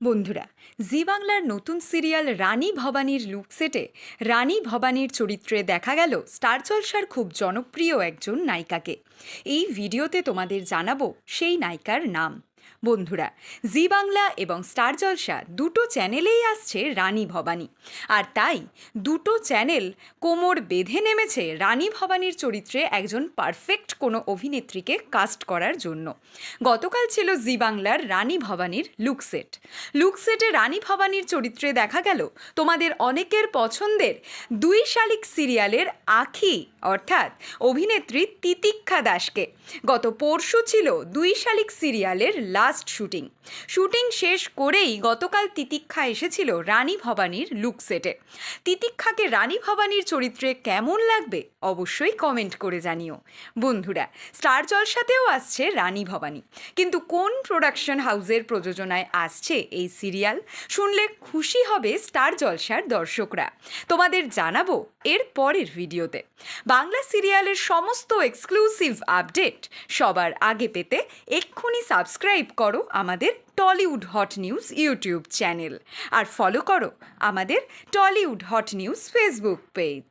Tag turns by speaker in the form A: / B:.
A: বন্ধুরা, জি বাংলার নতুন সিরিয়াল রানী ভবানীর লুকসেটে রানী ভবানীর চরিত্রে দেখা গেল স্টার জলসার খুব জনপ্রিয় একজন নায়িকাকে। এই ভিডিওতে তোমাদের জানাব সেই নায়িকার নাম। বন্ধুরা, জি বাংলা এবং স্টার জলসা দুটো চ্যানেলেই আসছে রানী ভবানী। আর তাই দুটো চ্যানেল কোমর বেঁধে নেমেছে রানী ভবানীর চরিত্রে একজন পারফেক্ট কোনো অভিনেত্রীকে কাস্ট করার জন্য। গতকাল ছিল জি বাংলার রানী ভবানীর লুকসেট লুকসেটে রানী ভবানীর চরিত্রে দেখা গেল তোমাদের অনেকের পছন্দের দুই শালিক সিরিয়ালের আখি, অর্থাৎ অভিনেত্রী তিতিক্ষা দাসকে। গত পরশু ছিল দুই শালিক সিরিয়ালের লাস্ট শুটিং শুটিং শেষ করেই গতকাল তিতিক্ষা এসেছিল রানী ভবানীর লুকসেটে তিতিক্ষাকে রানী ভবানীর চরিত্রে কেমন লাগবে অবশ্যই কমেন্ট করে জানিও। বন্ধুরা স্টার জলসাতেও আসছে রানী ভবানী। কিন্তু কোন প্রোডাকশন হাউসের প্রযোজনায় আসছে এই সিরিয়াল শুনলে খুশি হবে স্টার জলসার দর্শকরা। তোমাদের জানাব এর পরের ভিডিওতে। বাংলা সিরিয়ালের সমস্ত এক্সক্লুসিভ আপডেট সবার আগে পেতে এক্ষুনি সাবস্ক্রাইব করো আমাদের Tollywood hot news YouTube channel. আর ফলো করো আমাদের Tollywood hot news Facebook page